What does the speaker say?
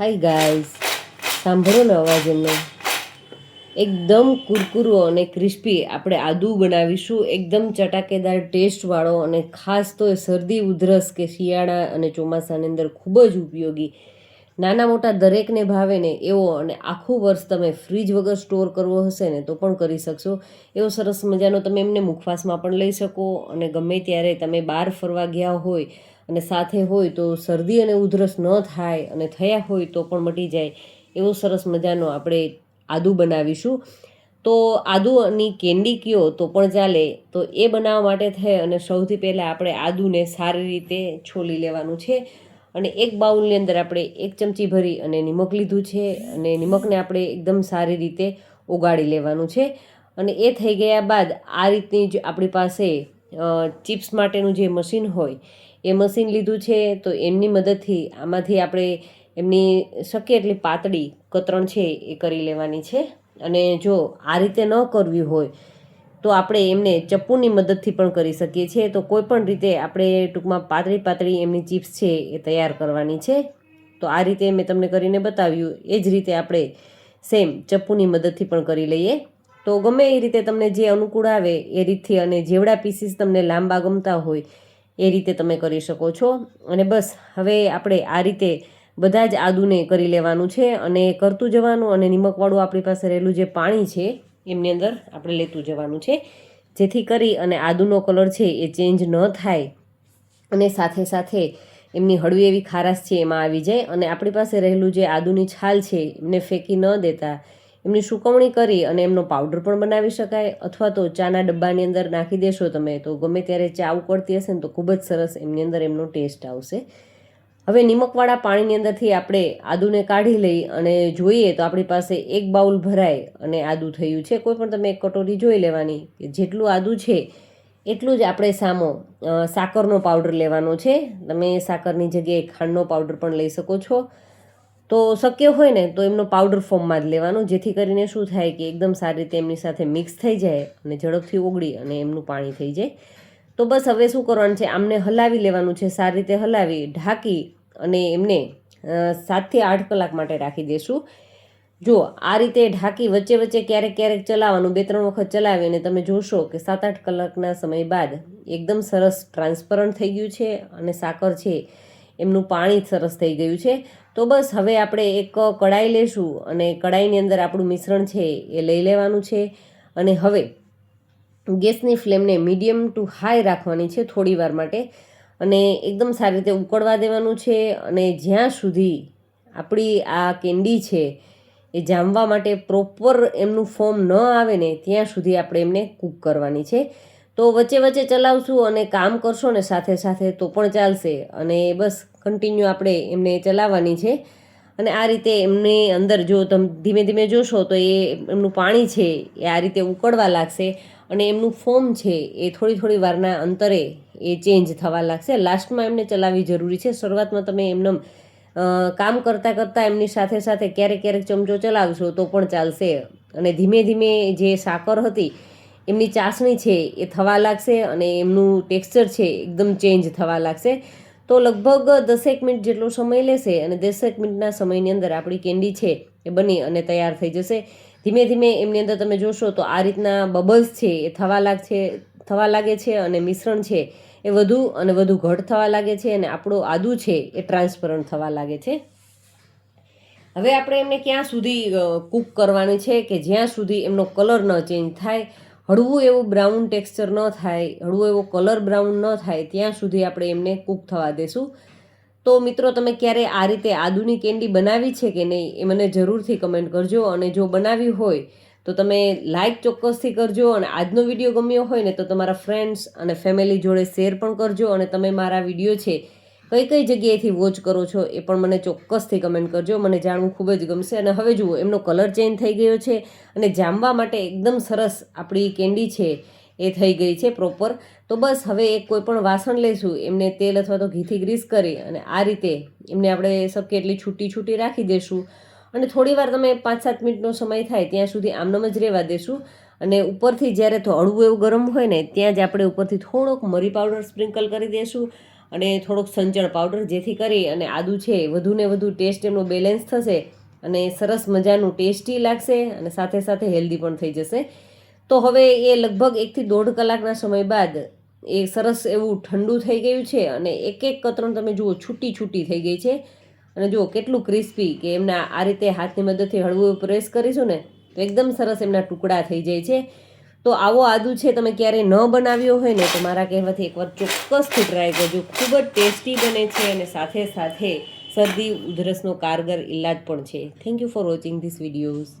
Hi guys સાંભળો ને અવાજ એમનો એકદમ કુરકુરો અને ક્રિસ્પી આપણે આદુ બનાવીશું. એકદમ ચટાકેદાર ટેસ્ટવાળો અને ખાસ તો એ શરદી, ઉધરસ કે શિયાળા અને ચોમાસાની અંદર ખૂબ જ ઉપયોગી. નાના મોટા દરેકને ભાવે ને એવો અને આખું વર્ષ તમે ફ્રીજ વગર સ્ટોર કરવો હશે ને તો પણ કરી શકશો. એવો સરસ મજાનો તમે એમને મુખવાસમાં પણ લઈ શકો અને ગમે ત્યારે તમે બહાર ફરવા ગયા હોય અને સાથે હોય તો શરદી અને ઉધરસ ન થાય અને થયા હોય તો પણ મટી જાય, એવો સરસ મજાનો આપણે આદુ બનાવીશું. તો આદુની કેન્ડી કયો તો પણ ચાલે, તો એ બનાવવા માટે થઈ અને સૌથી પહેલાં આપણે આદુને સારી રીતે છોલી લેવાનું છે અને એક બાઉલની અંદર આપણે એક ચમચી ભરી અને નિમક લીધું છે અને નિમકને આપણે એકદમ સારી રીતે ઓગાળી લેવાનું છે અને એ થઈ ગયા બાદ આ રીતની જ આપણી પાસે ચિપ્સ માટેનું જે મશીન હોય એ મશીન લીધું છે, તો એમની મદદથી આમાંથી આપણે એમની શક્ય એટલી પાતળી કતરણ છે એ કરી લેવાની છે. અને જો આ રીતે ન કરવી હોય, તો આપણે એમને ચપ્પુની મદદથી પણ કરી શકીએ છીએ. તો કોઈ પણ રીતે આપણે ટૂંકમાં પાતળી પાતળી એમની ચિપ્સ છે એ તૈયાર કરવાની છે. તો આ રીતે મેં તમને કરીને બતાવ્યું. એ જ રીતે આપણે સેમ ચપ્પુની મદદથી પણ કરી લઈએ. તો ગમે એ રીતે તમને જે અનુકૂળ આવે, એ રીતથી અને જેવડા પીસીસ તમને લાંબા ગમતા હોય એ રીતે તમે કરી શકો છો. અને બસ, હવે આપણે આ રીતે બધા જ આદુને કરી લેવાનું છે અને કરતું જવાનું અને નિમકવાળું આપણી પાસે રહેલું જે પાણી છે, એમની અંદર આપણે લેતું જવાનું છે. જેથી કરી અને આદુનો કલર છે એ ચેન્જ ન થાય અને સાથે સાથે એમની હળવી એવી ખારાશ છે એમાં આવી જાય અને આપણી પાસે રહેલું જે આદુની છાલ છે, એમને ફેંકી ન દેતા. એમની સુકવણી કરી અને એમનો પાવડર પણ બનાવી શકાય. અથવા તો ચાના ડબ્બાની અંદર નાખી દેશો તમે તો ગમે ત્યારે ચા ઉકળતી હશે ને તો ખૂબ જ સરસ એમની અંદર એમનો ટેસ્ટ આવશે. હવે નિમકવાળા પાણીની અંદરથી આપણે આદુને કાઢી લઈ અને જોઈએ તો આપણી પાસે એક બાઉલ ભરાય અને આદુ થયું છે. કોઈ પણ તમે એક કટોરી જોઈ લેવાની કે જેટલું આદુ છે એટલું જ આપણે સામો સાકરનો પાવડર લેવાનો છે. તમે સાકરની જગ્યાએ ખાંડનો પાવડર પણ લઈ શકો છો. તો શક્ય હોય ને, તો એમનો પાવડર ફોર્મમાં જ લેવાનો, જેથી કરીને શું થાય કે એકદમ સારી રીતે એમની સાથે મિક્સ થઈ જાય અને ઝડપથી ઓગળી અને એમનું પાણી થઈ જાય. તો બસ હવે શું કરવાનું છે, આમને હલાવી લેવાનું છે, સારી રીતે હલાવી, ઢાંકી અને એમને સાતથી આઠ કલાક માટે રાખી દેશું. જો આ રીતે ઢાંકી વચ્ચે વચ્ચે ક્યારેક ક્યારેક ચલાવવાનું, બે ત્રણ વખત ચલાવી અને તમે જોશો કે સાત આઠ કલાકના સમય બાદ એકદમ સરસ ટ્રાન્સપરન્ટ થઈ ગયું છે અને સાકર છે. એમનું પાણી સરસ થઈ ગયું છે. તો બસ હવે આપણે એક કડાઈ લેશું અને કડાઈની અંદર આપણું મિશ્રણ છે એ લઈ લેવાનું છે. અને હવે ગેસની ફ્લેમને મીડિયમ ટુ હાઈ રાખવાની છે થોડી વાર માટે. અને એકદમ સારી રીતે ઉકળવા દેવાનું છે અને જ્યાં સુધી આપણી આ કેન્ડી છે એ જામવા માટે પ્રોપર એમનું ફોર્મ ન આવે ને ત્યાં સુધી આપણે એમને કૂક કરવાની છે. તો વચ્ચે વચ્ચે ચલાવશું અને કામ કરશો ને સાથે સાથે તો પણ ચાલશે. અને બસ કન્ટિન્યુ આપણે એમને ચલાવવાની છે. અને આ રીતે એમની અંદર જો તમે ધીમે ધીમે જોશો તો એ એમનું પાણી છે એ આ રીતે ઉકળવા લાગશે. અને એમનું ફોર્મ છે એ થોડી થોડી વારના અંતરે એ ચેન્જ થવા લાગશે. લાસ્ટમાં એમને ચલાવવી જરૂરી છે. શરૂઆતમાં તમે એમને કામ કરતાં કરતાં એમની સાથે સાથે ક્યારેક ક્યારેક ચમચો ચલાવશો તો પણ ચાલશે. અને ધીમે ધીમે જે સાકર હતી, એમની ચાસણી છે એ થવા લાગશે અને એમનું ટેક્સચર છે એકદમ ચેન્જ થવા લાગશે. તો લગભગ દસેક મિનિટ જેટલો સમય લેશે અને દસેક મિનિટના સમયની અંદર આપણી કેન્ડી છે એ બની અને તૈયાર થઈ જશે. ધીમે ધીમે એમની અંદર તમે જોશો તો આ રીતના બબલ્સ છે એ થવા લાગશે થવા લાગે છે અને મિશ્રણ છે એ વધુ અને વધુ ઘટ થવા લાગે છે અને આપણો આદુ છે એ ટ્રાન્સપરન્ટ થવા લાગે છે. હવે આપણે એમને ક્યાં સુધી કૂક કરવાની છે કે જ્યાં સુધી એમનો કલર ન ચેન્જ થાય હળવું એવું બ્રાઉન ટેક્સચર ન થાય, હળવો એવો કલર બ્રાઉન ન થાય, ત્યાં સુધી આપણે એમને કૂક થવા દેશું. તો મિત્રો, તમે ક્યારે આ રીતે આદુની કેન્ડી બનાવી છે કે નહીં એ મને જરૂરથી કમેન્ટ કરજો અને જો બનાવી હોય, તો તમે લાઇક ચોક્કસથી કરજો અને આજનો વીડિયો ગમ્યો હોય ને તો તમારા ફ્રેન્ડ્સ અને ફેમિલી જોડે શેર પણ કરજો અને તમે મારા વીડિયો છે કઈ કઈ જગ્યાએથી વોચ કરો છો એ પણ મને ચોક્કસથી કમેન્ટ કરજો. મને જાણવું ખૂબ જ ગમશે. અને હવે જુઓ, એમનો કલર ચેન્જ થઈ ગયો છે અને જામવા માટે એકદમ સરસ આપણી કેન્ડી છે એ થઈ ગઈ છે પ્રોપર તો બસ હવે એક કોઈ પણ વાસણ લઈશું એમને તેલ અથવા તો ઘીથી ગ્રીસ કરી અને આ રીતે એમને આપણે શક્ય એટલી છૂટી છૂટી રાખી દઈશું અને થોડી વાર તમે પાંચ સાત મિનિટનો સમય થાય ત્યાં સુધી આમનામ જ રહેવા દેશું. અને ઉપરથી જ્યારે તો હળવું એવું ગરમ હોય ને, ત્યાં જ આપણે ઉપરથી થોડોક મરી પાવડર સ્પ્રિંકલ કરી દઈશું અને થોડોક સંચળ પાવડર જેથી કરી અને આદુ છે વધુ ને વધુ ટેસ્ટ એમનો બેલેન્સ થશે અને સરસ મજાનું ટેસ્ટી લાગશે અને સાથે સાથે હેલ્ધી પણ થઈ જશે. તો હવે એ લગભગ એકથી દોઢ કલાકના સમય બાદ એ સરસ એવું ઠંડુ થઈ ગયું છે અને એક એક કતરણ તમે જુઓ છૂટી છૂટી થઈ ગઈ છે. અને જુઓ કેટલું ક્રિસ્પી કે એમના આ રીતે હાથની મદદથી હળવું પ્રેસ કરીશું ને તો એકદમ સરસ એમના ટુકડા થઈ જાય છે. તો આવો આદુ છે તમે ક્યારેય ન બનાવ્યો હોય ને તો મારા કહેવાથી એકવાર ચોક્કસથી ટ્રાય કરજો. ખૂબ જ ટેસ્ટી બને છે અને સાથે સાથે શરદી, ઉધરસનો કારગર ઇલાજ પણ છે. Thank you for watching this videos